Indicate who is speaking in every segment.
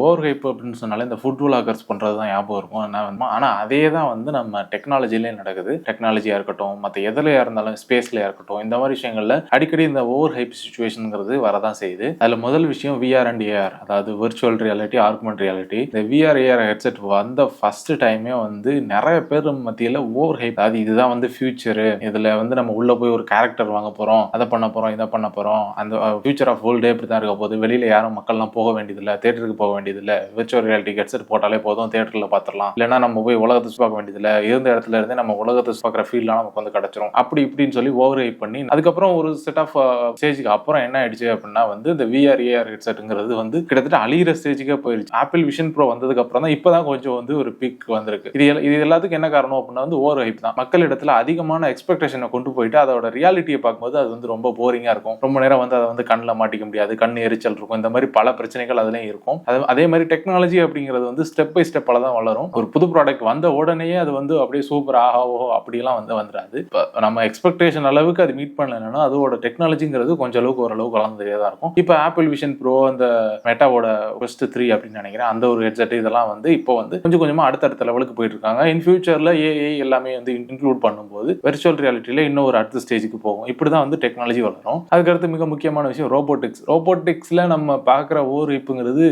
Speaker 1: Over hype அப்படின்னு சொன்னாலே இந்த ஃபுட் விளாகர்ஸ் பண்ணுறது தான் ஞாபகம் இருக்கும். என்ன வேணுமா. ஆனால் அதே தான் வந்து நம்ம டெக்னாலஜிலே நடக்குது. டெக்னாலஜியாக இருக்கட்டும் மற்ற எதுலையாக இருந்தாலும் ஸ்பேஸ்லையாக இருக்கட்டும் இந்த மாதிரி விஷயங்களில் அடிக்கடி இந்த ஓவர் ஹைப் சுச்சுவேஷனுங்கிறது வரதான் செய்யுது. அதில் முதல் விஷயம் விஆர் அண்ட் ஏஆர் அதாவது விர்ச்சுவல் ரியாலிட்டி ஆர்குமெண்ட் ரியாலிட்டி இந்த விஆர் ஏஆர் ஹெட்செட் வந்த ஃபர்ஸ்ட் டைமே வந்து நிறைய பேர் மத்தியில் ஓவர் ஹைப் அதாவது இதுதான் வந்து ஃபியூச்சரு இதில் வந்து நம்ம உள்ளே போய் ஒரு கேரக்டர் வாங்க போகிறோம் அதை பண்ண போகிறோம் இதை பண்ண போகிறோம் அந்த ஃபியூச்சர் ஆஃப் வேர்ல்டே இப்படி தான் இருக்க போது வெளியில் யாரும் மக்கள்லாம் போக வேண்டியதில்லை தேட்டருக்கு போக வேண்டியது வேண்டியதில்லை. விர்ச்சுவல் ரியாலிட்டி ஹெட்செட் போட்டாலே போதும் தேட்டரில் பார்த்துடலாம். இல்லைன்னா நம்ம போய் உலகத்தை சுற்றி பார்க்க வேண்டியதில்லை. இருந்த இடத்துல இருந்தே நம்ம உலகத்தை பார்க்குற ஃபீல்லாம் நமக்கு வந்து கிடச்சிரும். அப்படி இப்படின்னு சொல்லி ஓவர் ஹைப் பண்ணி அதுக்கப்புறம் ஒரு செட் ஆஃப் ஸ்டேஜுக்கு அப்புறம் என்ன ஆயிடுச்சு அப்படின்னா வந்து இந்த விஆர் ஏஆர் ஹெட்செட்டுங்கிறது வந்து கிட்டத்தட்ட அழியிற ஸ்டேஜுக்கே போயிடுச்சு ஆப்பிள் விஷன் ப்ரோ வந்ததுக்கு அப்புறம் தான் இப்போதான் கொஞ்சம் வந்து ஒரு பிக் வந்திருக்கு. இது இது எல்லாத்துக்கும் என்ன காரணம் அப்படின்னா வந்து ஓவர் ஹைப் தான். மக்கள் இடத்துல அதிகமான எக்ஸ்பெக்டேஷனை கொண்டு போயிட்டு அதோட ரியாலிட்டியை பார்க்கும்போது அது வந்து ரொம்ப போரிங்காக இருக்கும். ரொம்ப நேரம் வந்து அதை வந்து கண்ணில் மாட்டிக்க முடியாது. கண் எரிச்சல் இருக்கும். இந்த மாதிரி பல பிரச்சனைகள் அதுலேயும் இருக்கும். அது அதே அதே மாதிரி டெக்னாலஜி அப்படிங்கிறது வந்து ஸ்டெப் பை ஸ்டெப்பால தான் வளரும். ஒரு புது ப்ராடக்ட் வந்த உடனேயே அது வந்து அப்படியே சூப்பர் ஆஹா ஓஹோ அப்படிலாம் வந்து வந்துடாது இப்போ நம்ம எக்ஸ்பெக்டேஷன் அளவுக்கு அது மீட் பண்ணலன்னா அதோட டெக்னாலஜிங்கிறது கொஞ்சம் அளவுக்கு ஓரளவுக்கு வளர்ந்துட்டே தான் இருக்கும். இப்போ ஆப்பிள் விஷன் ப்ரோ அந்த மெட்டாவோட ஃபர்ஸ்ட் த்ரீ அப்படின்னு நினைக்கிறேன் அந்த ஒரு ஹெட்செட் இதெல்லாம் வந்து இப்போ வந்து கொஞ்சம் கொஞ்சமாக அடுத்தடுத்த லெவலுக்கு போயிட்டு இருக்காங்க. இன் ஃபியூச்சரில் ஏஐ எல்லாமே வந்து இன்க்ளூட் பண்ணும்போது வெர்ச்சுவல் ரியாலிட்டியில இன்னும் ஒரு அடுத்த ஸ்டேஜுக்கு போகும். இப்படி தான் வந்து டெக்னாலஜி வளரும். அதுக்கடுத்து மிக முக்கியமான விஷயம் ரோபோட்டிக்ஸ் ரோபோட்டிக்ஸில் நம்ம பார்க்குற ஓர் ஹிப்புங்கிறது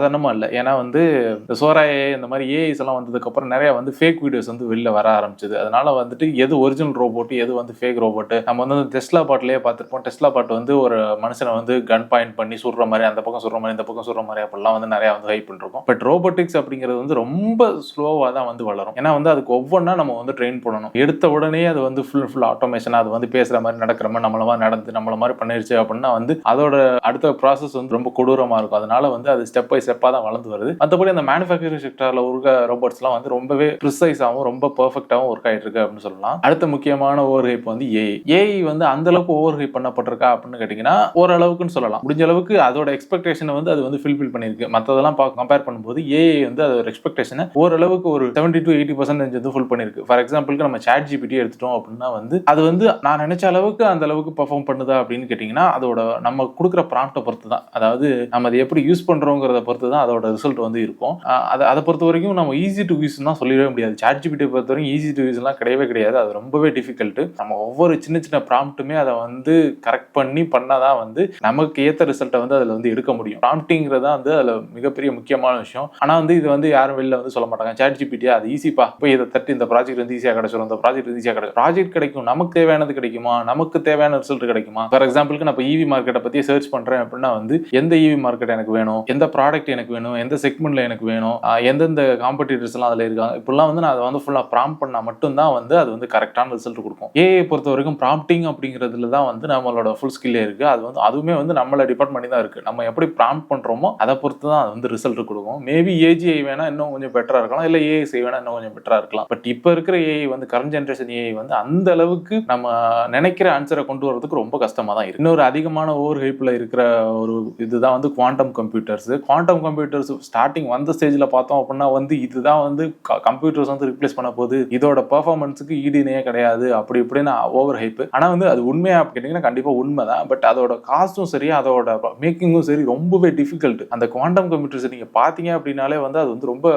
Speaker 1: சாதாரணமாக இல்லை ஏன்னா வந்து இந்த சோராயே இந்த மாதிரி ஏஐஸ் எல்லாம் வந்ததுக்கப்புறம் நிறைய வந்து ஃபேக் வீடியோஸ் வந்து வெளில வர ஆரம்பிச்சது. அதனால வந்துட்டு எது ஒரிஜினல் ரோபோட் எது வந்து ஃபேக் ரோபோட் நம்ம வந்து டெஸ்லா பாட்டிலேயே பார்த்துருப்போம். டெஸ்லா பாட் வந்து ஒரு மனுஷனை வந்து கன் பாயிண்ட் பண்ணி சுடுற மாதிரி அந்த பக்கம் சுடுற மாதிரி இந்த பக்கம் சுடுற மாதிரி அப்படிலாம் வந்து நிறைய வந்து ஹைப் பண்ணிருக்கோம். பட் ரோபோட்டிக்ஸ் அப்படிங்கிறது வந்து ரொம்ப ஸ்லோவாக தான் வந்து வளரும். ஏன்னா வந்து அதுக்கு ஒவ்வொன்றா நம்ம வந்து ட்ரெயின் பண்ணணும். எடுத்த உடனே அது வந்து ஃபுல் ஃபுல் ஆட்டோமேஷனாக அது வந்து பேசுகிற மாதிரி நடக்கிற மாதிரி நம்மள மாதிரி நடந்து நம்மள மாதிரி பண்ணிருச்சு அப்படின்னா வந்து அதோட அடுத்த ப்ராசஸ் வந்து ரொம்ப கொடூரமாக இருக்கும். அதனால வந்து அது ஸ்டெப் பை ஸ்டெப்பாக தான் வளர்ந்து வருது. மற்றபடி அந்த மேனுஃபேக்சரிங் செக்டரில் இருக்க ரோபோட்ஸ்லாம் வந்து ரொம்பவே ப்ரிசைஸாகவும் ரொம்ப பர்ஃபெக்டாகவும் ஒர்க் ஆகிட்டு இருக்கு அப்படின்னு சொல்லலாம். அடுத்த முக்கியமான ஓவர் ஹைப் வந்து ஏஐ ஏஐ வந்து அந்த அளவுக்கு ஓவர் ஹைப் பண்ணப்பட்டிருக்கா அப்படின்னு கேட்டிங்கன்னா ஓரளவுக்குன்னு சொல்லலாம். முடிஞ்ச அளவுக்கு அதோட எக்ஸ்பெக்டேஷனை வந்து அது வந்து ஃபில்ஃபில் பண்ணியிருக்கு. மற்றதெல்லாம் கம்பேர் பண்ணும்போது ஏஐ வந்து அதோட எக்ஸ்பெக்டேஷனை ஓரளவுக்கு ஒரு செவன்டி டு எயிட்டி பர்சன்டேஜ் வந்து ஃபுல் பண்ணியிருக்கு. ஃபார் எக்ஸாம்பிளுக்கு நம்ம சாட் ஜிபிடி எடுத்துட்டோம் அப்படின்னா வந்து அது வந்து நான் நினைச்ச அளவுக்கு அந்த அளவுக்கு பெர்ஃபார்ம் பண்ணுதா அப்படின்னு கேட்டிங்கன்னா அதோட நம்ம கொடுக்குற ப்ராம்ப்டை பொறுத்து தான் அதாவது நம்ம அதை எப்படி யூஸ் பண்ணுறோங்கிறத பொறுத்து தான் அதோட ரிசல்ட் வந்து இருக்கும். அதை அதை பொறுத்த வரைக்கும் நம்ம ஈஸி டு யூஸ் தான் சொல்லிடவே முடியாது. சாட் ஜிபிடி பொறுத்த வரைக்கும் ஈஸி டு யூஸ்லாம் கிடையவே கிடையாது. அது ரொம்பவே டிஃபிகல்ட்டு நம்ம ஒவ்வொரு சின்ன சின்ன ப்ராம்ப்ட்டுமே அதை வந்து கரெக்ட் பண்ணி பண்ணால் தான் வந்து நமக்கு ஏற்ற ரிசல்ட்டை வந்து அதில் வந்து எடுக்க முடியும். ப்ராம்ப்டிங்கிறது தான் வந்து அதில் மிகப்பெரிய முக்கியமான விஷயம். ஆனால் வந்து இது வந்து யாரும் வெளில வந்து சொல்ல மாட்டாங்க. சாட் ஜிபிடியா அது ஈஸிப்பா போய் இதை தட்டி இந்த ப்ராஜெக்ட் வந்து ஈஸியாக கிடைச்சிடும் இந்த ப்ராஜெக்ட் வந்து ஈஸியாக கிடைக்கும் ப்ராஜெக்ட் கிடைக்கும். நமக்கு தேவையானது கிடைக்குமா? நமக்கு தேவையான ரிசல்ட் கிடைக்குமா? ஃபார் எக்ஸாம்பிளுக்கு நான் இப்போ இவி மார்க்கெட்டை பற்றி சர்ச் பண்ணுறேன் அப்படின்னா வந்து எந்த இவி மார்க்கெட் எனக்கு வேணும்? எந்த ப்ராடக்ட் எனக்கு வேணும் எந்த செக்மெண்ட்ல எனக்கு வேணும் எந்தெந்த காம்படிட்டர்ஸ்லாம் அதில் இருக்காங்க இப்படிலாம் வந்து நான் அதை வந்து ஃபுல்லாக ப்ராம்ப் பண்ணால் மட்டும்தான் வந்து அது வந்து கரெக்டான ரிசல்ட் கொடுக்கும். ஏஐ பொறுத்த வரைக்கும் ப்ராம்ப்டிங் அப்படிங்கிறதுல தான் வந்து நம்மளோட ஃபுல் ஸ்கில்லே இருக்குது அது வந்து அதுவுமே வந்து நம்மளை டிபெண்ட் பண்ணி தான் இருக்குது நம்ம எப்படி ப்ராம்ப் பண்ணுறோமோ அதை பொறுத்து தான் அது வந்து ரிசல்ட் கொடுக்கும். மேபி ஏஜிஐ வேணா இன்னும் கொஞ்சம் பெட்டராக இருக்கலாம் இல்லை ஏஐ வேணா இன்னும் கொஞ்சம் பெட்டராக இருக்கலாம். பட் இப்போ இருக்கிற ஏஐ வந்து கரண்ட் ஜென்ரேஷன் ஏஐ வந்து அந்த அளவுக்கு நம்ம நினைக்கிற ஆன்சரை கொண்டு வரதுக்கு ரொம்ப கஷ்டமாக தான் இருக்கு. இன்னொரு அதிகமான ஓவர் ஹைப்பில் இருக்கிற ஒரு இதுதான் வந்து quantum computers quantum computers starting வந்த ஸ்டேஜில் பார்த்தோம் அப்படின்னா வந்து இதுதான் வந்து கம்ப்யூட்டர்ஸ் வந்து ரிப்ளேஸ் பண்ண போகுது. இதோட பெர்ஃபார்மன்ஸுக்கு ஈடு கிடையாது. அப்படி இப்படின்னு ஓவர் ஹைப் ஆனால் வந்து அது உண்மையாக கேட்டிங்கன்னா கண்டிப்பாக உண்மை தான் பட் அதோட காஸ்ட்டும் சரி அதோட மேக்கிங்கும் சரி ரொம்பவே டிஃபிகல்ட் அந்த குவாண்டம் கம்ப்யூட்டர்ஸ் நீங்கள் பார்த்தீங்க அப்படின்னாலே வந்து அது வந்து ரொம்ப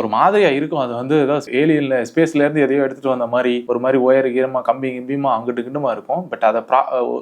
Speaker 1: ஒரு மாதிரியாக இருக்கும். அது வந்து ஏதாவது ஏலியனில் ஸ்பேஸ்லேருந்து எதையோ எடுத்துகிட்டு வந்த மாதிரி ஒரு மாதிரி ஒயர் கீரமாக கம்பி கிம்பிமா அங்கிட்டு இங்கிட்டுமா இருக்கும். பட் அதை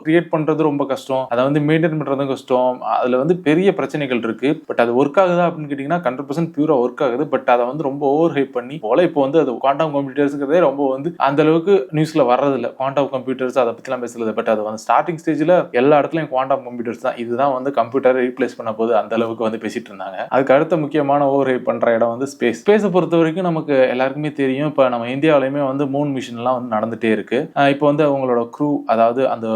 Speaker 1: கிரியேட் பண்ணுறது ரொம்ப கஷ்டம். அதை வந்து மெயின்டைன் பண்ணுறதும் கஷ்டம். அதில் வந்து பெரிய பிரச்சனைகள் இருக்குது பட் அது ஒர்க் ஆகுதா அப்படின்னு கேட்டீங்கன்னா ஹண்ட்ரட் பர்சன்ட் பியூரா ஒர்க் ஆகுது. பட் அதை வந்து ரொம்ப ஓவர் ஹைப் பண்ணி போல இப்போ வந்து அது குவாண்டம் கம்ப்யூட்டர்ஸ்ங்கிறதே ரொம்ப வந்து அந்த அளவுக்கு நியூஸ்ல வர்றது குவாண்டம் கம்ப்யூட்டர்ஸ் அதை பத்திலாம் பேசுறது. பட் அது வந்து ஸ்டார்டிங் ஸ்டேஜ்ல எல்லா இடத்துலயும் குவாண்டம் கம்ப்யூட்டர்ஸ் தான். இதுதான் வந்து கம்ப்யூட்டரை ரீப்ளேஸ் பண்ண போது அந்த அளவுக்கு வந்து பேசிட்டு இருந்தாங்க. அதுக்கு அடுத்த முக்கியமான ஓவர் ஹைப் பண்ற இடம் வந்து ஸ்பேஸ் ஸ்பேஸை பொறுத்த வரைக்கும் நமக்கு எல்லாருக்குமே தெரியும். இப்போ நம்ம இந்தியாவிலையுமே வந்து மூன் மிஷின்லாம் வந்து நடந்துட்டே இருக்கு. இப்போ வந்து அவங்களோட க்ரூ அதாவது அந்த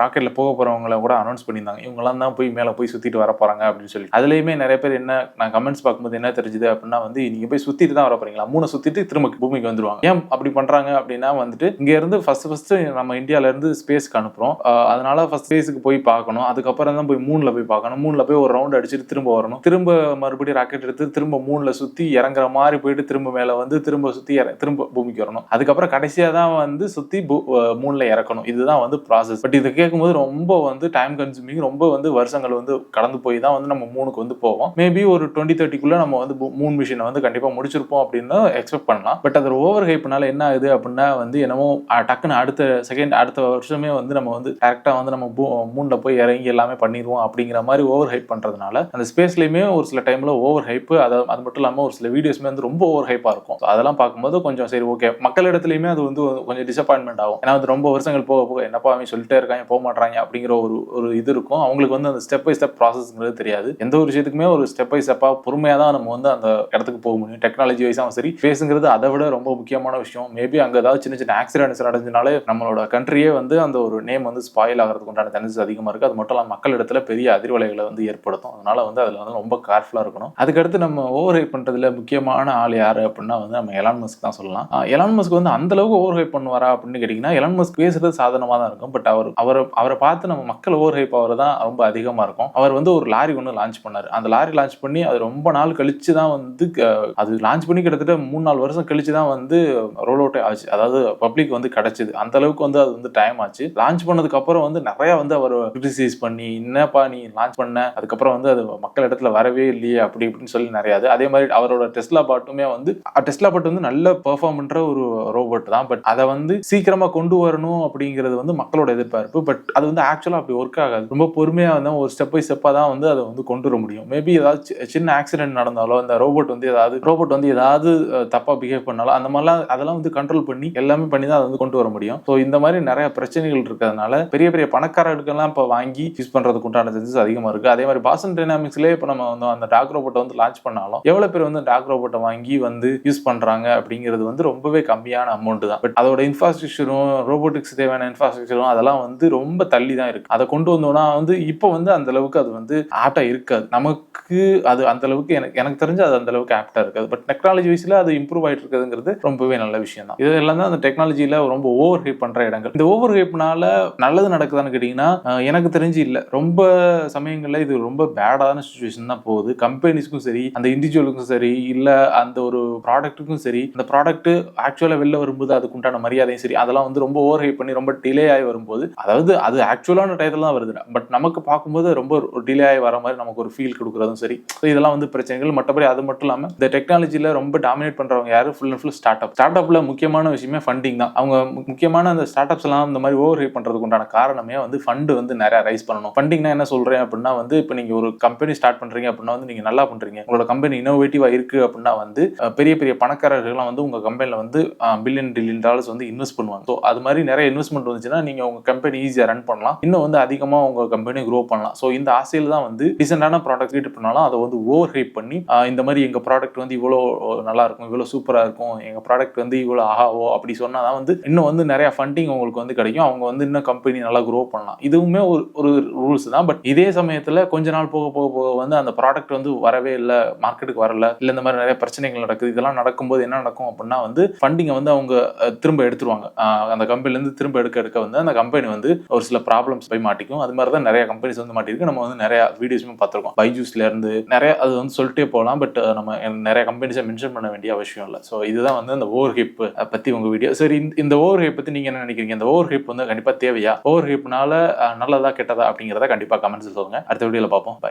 Speaker 1: ராக்கெட்ல போக போகிறவங்கள கூட அனௌன்ஸ் பண்ணியிருந்தாங்க. இவங்கெல்லாம் தான் போய் மேலே போய் சுத்திட்டு வர போறாங்க அப்படின்னு சொல்லி அதுலயுமே நிறைய பேர் என்ன நான் கமெண்ட்ஸ் பார்க்கும்போது என்ன தெரிஞ்சுது அப்படின்னா வந்து நீங்க போய் சுத்திட்டு தான் வர போறீங்களா? மூணு சுத்திட்டு திரும்ப பூமிக்கு வந்துருவாங்க. ஏன் அப்படி பண்றாங்க அப்படின்னா வந்துட்டு இங்க இருந்து ஃபர்ஸ்ட் ஃபர்ஸ்ட் நம்ம இந்தியால இருந்து ஸ்பேஸ்க்கு அனுப்புறோம். அதனால ஃபர்ஸ்ட் ஸ்பேஸுக்கு போய் பார்க்கணும். அதுக்கப்புறம் தான் போய் மூணுல போய் பார்க்கணும். மூணுல போய் ஒரு ரவுண்ட் அடிச்சுட்டு திரும்ப வரணும். திரும்ப மறுபடியும் ராக்கெட் எடுத்து திரும்ப மூணுல சுத்தி இறங்குற மாதிரி போயிட்டு திரும்ப மேல வந்து திரும்ப சுத்தி இற- திரும்ப பூமிக்கு வரணும். அதுக்கப்புறம் கடைசியா தான் வந்து சுத்தி பூ- மூணுல இறக்கணும். இதுதான் வந்து ப்ராசஸ் பட் இதை கேட்கும்போது ரொம்ப வந்து டைம் கன்சூமிங் ரொம்ப வந்து வருஷங்கள் வந்து கடந்து போய் தான் வந்து நம்ம மூணுக்கு வந்து போவோம். மேபி ஒரு டுவெண்ட்டி தேர்ட்டிக்குள்ள நம்ம வந்து மூன் மிஷினை வந்து கண்டிப்பா முடிச்சிருப்போம் அப்படின்னு எக்ஸ்பெக்ட் பண்ணலாம். பட் அது ஓவர் ஹைப்னால என்ன ஆகுது அப்படின்னா வந்து என்னமோ டக்குன்னு அடுத்த செகண்ட் அடுத்த வருஷமே வந்து நம்ம வந்து டேரக்டா வந்து நம்ம மூன்ல போய் இறங்கி எல்லாமே பண்ணிடுவோம் அப்படிங்கிற மாதிரி ஓவர் ஹைப் பண்றதுனால அந்த ஸ்பேஸ்லயுமே ஒரு சில டைம்ல ஓவர் ஹைப் அது அது மட்டும் இல்லாம ஒரு சில வீடியோஸ்மே வந்து ரொம்ப ஓவர் ஹைப்பா இருக்கும். அதெல்லாம் பார்க்கும்போது கொஞ்சம் சரி ஓகே மக்கள் இடத்துலயுமே அது வந்து கொஞ்சம் டிசப்பாயின்மெண்ட் ஆகும். ஏன்னா வந்து ரொம்ப வருஷங்கள் போக போக என்னப்பா அவங்க சொல்லிட்டே இருக்காங்க போக மாட்டாங்க அப்படிங்கிற ஒரு ஒரு இது இருக்கும். அவங்களுக்கு வந்து அந்த ஸ்டெப் பை ஸ்டெப் ப்ராசஸ்ங்கிறது தெரியாது. எந்த ஒரு விஷயத்துக்குமே ஒரு ஸ்டெப் பை ஸ்டெப்பா பொறுமையா தான் நம்ம வந்து அந்த இடத்துக்கு போக முடியும். டெக்னாலஜி வைஸாகவும் சரி பேசுங்கிறது அதை விட ரொம்ப முக்கியமான விஷயம். மேபி அங்கே ஏதாவது சின்ன சின்ன ஆக்சிடென்ட்ஸ் நடந்துனாலே நம்மளோட கண்ட்ரியே வந்து அந்த ஒரு நேம் வந்து ஸ்பாயில் ஆகிறதுக்கு உண்டான சான்சஸ் அதிகமா இருக்கு. அது மட்டும் இல்லாமல் மக்கள் இடத்துல பெரிய அதிர்வலைகளை வந்து ஏற்படுத்தும். அதனால வந்து அதில் வந்து ரொம்ப கேர்ஃபுல்லாக இருக்கணும். அதுக்கடுத்து நம்ம ஓவர் ஹைப் பண்றதுல முக்கியமான ஆள் யார் அப்படின்னா வந்து நம்ம எலான் மஸ்க் தான் சொல்லலாம். எலான் மஸ்க் வந்து அந்த அளவுக்கு ஓவர் ஹைப் பண்ணுவாரா அப்படின்னு கேட்டீங்கன்னா எலான் மஸ்க் பேசுறது சாதனமாக தான் இருக்கும். பட் அவர் அவரை அவரை பார்த்து நம்ம மக்கள் ஓவர் ஹைப் ஆகிறது தான் ரொம்ப அதிகமாக இருக்கும். அவர் வந்து ஒரு லாரி ஒன்று லான்ச் பண்ணாரு. அந்த லாரி லான்ச் பண்ணி அது ரொம்ப நாள் கழிச்சு தான் வந்து க- அது லான்ச் பண்ணி கிட்டத்தட்ட மூணு நாலு வருஷம் கழிச்சு தான் வந்து ரோல் அவுட் ஆச்சு. அதாவது பப்ளிக் வந்து கிடைச்சது. அந்த அளவுக்கு வந்து அது வந்து டைம் ஆச்சு. லான்ச் பண்ணதுக்கு அப்புறம் வந்து நிறைய வந்து அவர் கிரிட்டிசைஸ் பண்ணி என்னப்பா நீ லான்ச் பண்ண? அதுக்கப்புறம் வந்து அது மக்கள் இடத்துல வரவே இல்லையே அப்படி இப்படின்னு சொல்லி நிறைய அது. அதே மாதிரி அவரோட டெஸ்லா பாட்டுமே வந்து டெஸ்லா பாட்டு வந்து நல்ல பெர்ஃபார்ம் பண்ற ஒரு ரோபோட் தான். பட் அதை வந்து சீக்கிரமா கொண்டு வரணும் அப்படிங்கிறது வந்து மக்களோட எதிர்பார்ப்பு. பட் அது வந்து ஆக்சுவலா அப்படி ஒர்க் ஆகாது. ரொம்ப பொறுமையா வந்து ஒரு ஸ்டெப் பை ஸ்டெப்பா தான் வந்து அதை வந்து கொண்டு வர முடியும். மேபி ஏதாவது சின்ன ஆக்சிடென்ட் நடந்தாலோ அந்த ரோபோட் வந்து ஏதாவது ரோபோட் வந்து ஏதாவது தப்பாக தப்பா பிஹேவ் பண்ணாலும் அந்த மாதிரிலாம் அதெல்லாம் வந்து கண்ட்ரோல் பண்ணி எல்லாமே பண்ணி தான் அதை வந்து கொண்டு வர முடியும். ஸோ இந்த மாதிரி நிறைய பிரச்சனைகள் இருக்கிறதுனால பெரிய பெரிய பணக்காரர்களுக்கெல்லாம் இப்போ வாங்கி யூஸ் பண்றதுக்கு உண்டான சான்சஸ் அதிகமாக இருக்கு. அதே மாதிரி பாசன் டைனாமிக்ஸ்லேயே இப்போ நம்ம வந்து அந்த டாக் ரோபோட்டை வந்து லான்ச் பண்ணாலும் எவ்வளோ பேர் வந்து டாக் ரோபோட்டை வாங்கி வந்து யூஸ் பண்றாங்க அப்படிங்கிறது வந்து ரொம்பவே கம்மியான அமௌண்ட் தான். பட் அதோட இன்ஃப்ராஸ்ட்ரக்சரும் ரோபோட்டிக்ஸ் தேவையான இன்ஃப்ராஸ்ட்ரக்சரும் அதெல்லாம் வந்து ரொம்ப தள்ளி தான் இருக்கு. அதை கொண்டு வந்தோம்னா வந்து இப்போ வந்து அந்த அளவுக்கு அது வந்து ஆப்டா இருக்காது. நமக்கு அது அந்த அளவுக்கு எனக்கு எனக்கு தெரிஞ்சு அது அந்த அளவுக்கு ஆப்டா இருக்காது. பட் டெக்னாலஜி வைஸ்ல அது இம்ப்ரூவ் ஆயிட்டு இருக்குதுங்கிறது ரொம்பவே நல்ல விஷயம் தான் இது எல்லாம் தான் அந்த டெக்னாலஜியில ரொம்ப ஓவர் ஹைப் பண்ற இடங்கள். இந்த ஓவர் ஹைப்னால நல்லது நடக்குதான்னு கேட்டீங்கன்னா எனக்கு தெரிஞ்சு இல்ல. ரொம்ப சமயங்கள்ல இது ரொம்ப பேடான சுச்சுவேஷன் தான் போகுது. கம்பெனிஸ்க்கும் சரி அந்த இண்டிவிஜுவலுக்கும் சரி இல்ல அந்த ஒரு ப்ராடக்ட்டுக்கும் சரி அந்த ப்ராடக்ட் ஆக்சுவலா வெளில வரும்போது அதுக்கு உண்டான மரியாதையும் சரி அதெல்லாம் வந்து ரொம்ப ஓவர் ஹைப் பண்ணி ரொம்ப டிலே ஆகி வரும்போது அதாவது அது ஆக்சுவலான டயத்துல தான் வருது பட் நமக்கு பார்க்கும்போது ரொம்ப டிலே ஆகி வர மாதிரி நமக்கு ஒரு ஃபீல் கொடுக்குறதும் சரி. ஸோ இதெல்லாம் வந்து பிரச்சனைகள். மற்றபடி அது மட்டும் இல்லாமல் இந்த டெக்னாலஜியில் ரொம்ப டாமினேட் பண்ணுறவங்க யார்? Full and full start up start அப்பில் முக்கியமான விஷயமே ஃபண்டிங் தான். அவங்க முக்கியமான அந்த ஸ்டார்ட் அப்ஸ் எல்லாம் இந்த மாதிரி ஓவர் ஹைப் பண்ணுறதுக்கு உண்டான காரணமே வந்து ஃபண்டு வந்து நிறையா ரைஸ் பண்ணணும். ஃபண்டிங்னா என்ன சொல்கிறேன் அப்படின்னா வந்து இப்போ நீங்கள் ஒரு கம்பெனி ஸ்டார்ட் பண்ணுறீங்க அப்படின்னா வந்து நீங்கள் நல்லா பண்ணுறீங்க உங்களோட கம்பெனி இனோவேட்டிவாக இருக்குது அப்படின்னா வந்து பெரிய பெரிய பணக்காரர்கள்லாம் வந்து உங்கள் கம்பெனியில் வந்து பில்லியன் டில்லியன் டாலர்ஸ் வந்து இன்வெஸ்ட் பண்ணுவாங்க. ஸோ அது மாதிரி நிறைய இன்வெஸ்ட்மெண்ட் வந்துச்சுன்னா நீங்கள் உங்கள் கம்பெனி ஈஸியாக ரன் பண்ணலாம். இன்னும் வந்து அதிகமாக உங்கள் கம்பெனி க்ரோ பண்ணலாம். ஸோ இந்த ஆசையில் தான் வந்து ரீசெண்டான ப்ராடக்ட் கிரியேட் பண்ணலாம் அதை வந்து ஓவர் ஹைப் பண்ணி இந்த மாதிரி எங்கள் ப்ராடக்ட் வந்து இவ்வளோ நல்லா இருக்கும் இவ்வளோ சூப்பராக இருக்கும் எங்கள் ப்ராடக்ட் வந்து இவ்வளோ ஆகாவோ அப்படி சொன்னால் தான் வந்து இன்னும் வந்து நிறைய ஃபண்டிங் உங்களுக்கு வந்து கிடைக்கும். அவங்க வந்து இன்னும் கம்பெனி நல்லா க்ரோ பண்ணலாம். இதுவுமே ஒரு ஒரு ரூல்ஸ் தான். பட் இதே சமயத்தில் கொஞ்ச நாள் போக போக போக வந்து அந்த ப்ராடக்ட் வந்து வரவே இல்லை மார்க்கெட்டுக்கு வரல இல்லை இந்த மாதிரி நிறைய பிரச்சனைகள் நடக்குது. இதெல்லாம் நடக்கும்போது என்ன நடக்கும் அப்படின்னா வந்து ஃபண்டிங்கை வந்து அவங்க திரும்ப எடுத்துருவாங்க. அந்த கம்பெனிலேருந்து திரும்ப எடுக்க எடுக்க வந்து அந்த கம்பெனி வந்து ஒரு சில ப்ராப்ளம்ஸ் போய் மாட்டிக்கும். அது மாதிரி தான் நிறைய கம்பெனிஸ் வந்து மாட்டிருக்கு நம்ம வந்து நிறைய வீடியோஸுமே பார்த்துருக்கோம். பைஜூஸ்ல இருந்து நிறைய அது வந்து சொல்லிட்டே போகலாம் பட் நம்ம நிறைய கம்பெனிஸை மென்ஷன் பண்ண வேண்டிய அவசியம் இல்லை. ஸோ இதுதான் வந்து அந்த ஓவர் ஹிப் பற்றி உங்கள் வீடியோ சரி இந்த- ஓவர் ஹிப் பற்றி நீங்கள் என்ன நினைக்கிறீங்க? இந்த ஓவர் ஹிப் வந்து கண்டிப்பாக தேவையா? ஓவர் ஹிப்னால நல்லதா கெட்டதா அப்படிங்கிறத கண்டிப்பாக கமெண்ட்ஸ் சொல்லுங்க. அடுத்த வீடியோவில் பார்ப்போம். பை